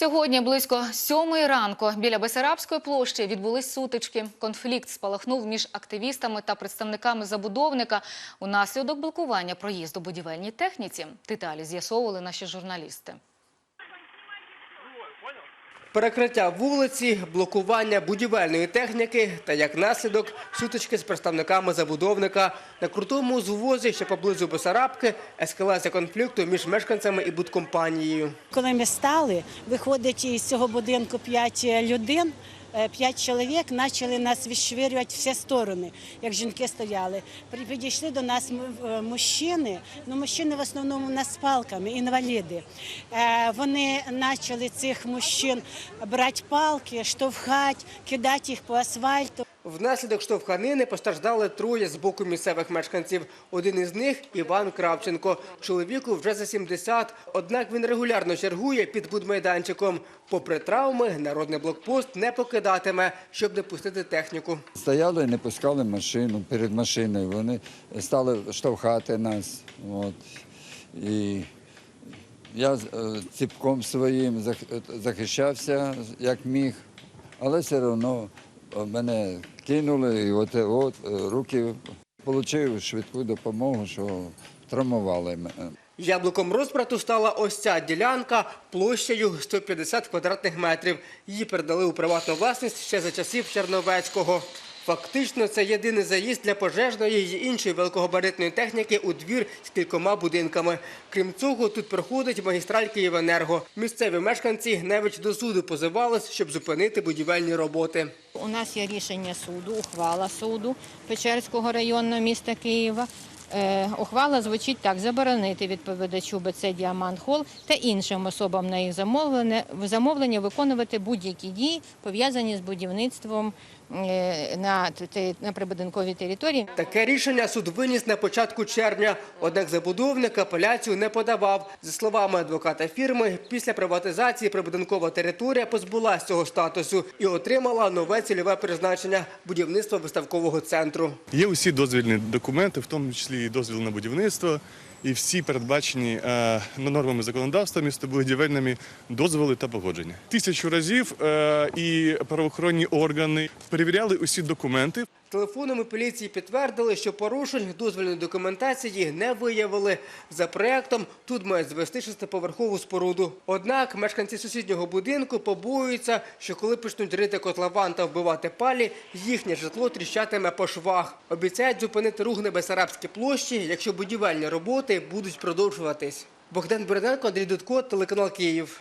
Сьогодні близько сьомої ранку біля Бесарабської площі відбулись сутички. Конфлікт спалахнув між активістами та представниками забудовника унаслідок блокування проїзду будівельній техніці. Деталі з'ясовували наші журналісти. Перекриття вулиці, блокування будівельної техніки та як наслідок сутички з представниками забудовника на крутому звозі, що поблизу Бесарабки, ескалація конфлікту між мешканцями і будкомпанією. Коли ми стали, виходить із цього будинку п'ять людей. Е, П'ять чоловік почали нас відшвирювати всі сторони, як жінки стояли. Підійшли до нас е, мужчини, ну мужчини в основному у нас з палками, інваліди. Е, Вони почали цих мужчин брати палки, штовхати, кидати їх по асфальту. Внаслідок штовханини постраждали троє з боку місцевих мешканців. Один із них – Іван Кравченко. Чоловіку вже за 70, однак він регулярно чергує під будмайданчиком. Попри травми, народний блокпост не покидатиме, щоб не пустити техніку. Стояли і не пускали машину перед машиною. Вони стали штовхати нас. От. І я е, ціпком своїм зах- захищався як міг, але все одно мене кинули і от, от е, руки отримав швидку допомогу, що травмували мене. Яблуком розбрату стала ось ця ділянка площею 150 квадратних метрів. Її передали у приватну власність ще за часів Черновецького. Фактично, це єдиний заїзд для пожежної і іншої великогабаритної техніки у двір з кількома будинками. Крім цього, тут проходить магістраль Київенерго. Місцеві мешканці навіть до суду позивались, щоб зупинити будівельні роботи. У нас є рішення суду, ухвала суду Печерського районного міста Києва. Е, ухвала звучить так: заборонити відповідачу БЦ Діамант Хол та іншим особам на їх замовлення, замовлення виконувати будь-які дії, пов'язані з будівництвом е, на, на прибудинковій території. Таке рішення суд виніс на початку червня, однак забудовник апеляцію не подавав. За словами адвоката фірми, після приватизації прибудинкова територія позбулася цього статусу і отримала нове цільове призначення – будівництво виставкового центру. Є усі дозвільні документи, в тому числі і дозвіл на будівництво, і всі передбачені е, нормами законодавства містобудівельними дозволи та погодження. Тисячу разів е, і правоохоронні органи перевіряли усі документи. Телефонами поліції підтвердили, що порушень дозвільної документації не виявили. За проектом тут мають звести шестиповерхову споруду. Однак мешканці сусіднього будинку побоюються, що коли почнуть рити котлован та вбивати палі, їхнє житло тріщатиме по швах. Обіцяють зупинити рух на Бесарабській площі, якщо будівельні роботи будуть продовжуватись. Богдан Берденко, Андрій Дудко, телеканал Київ.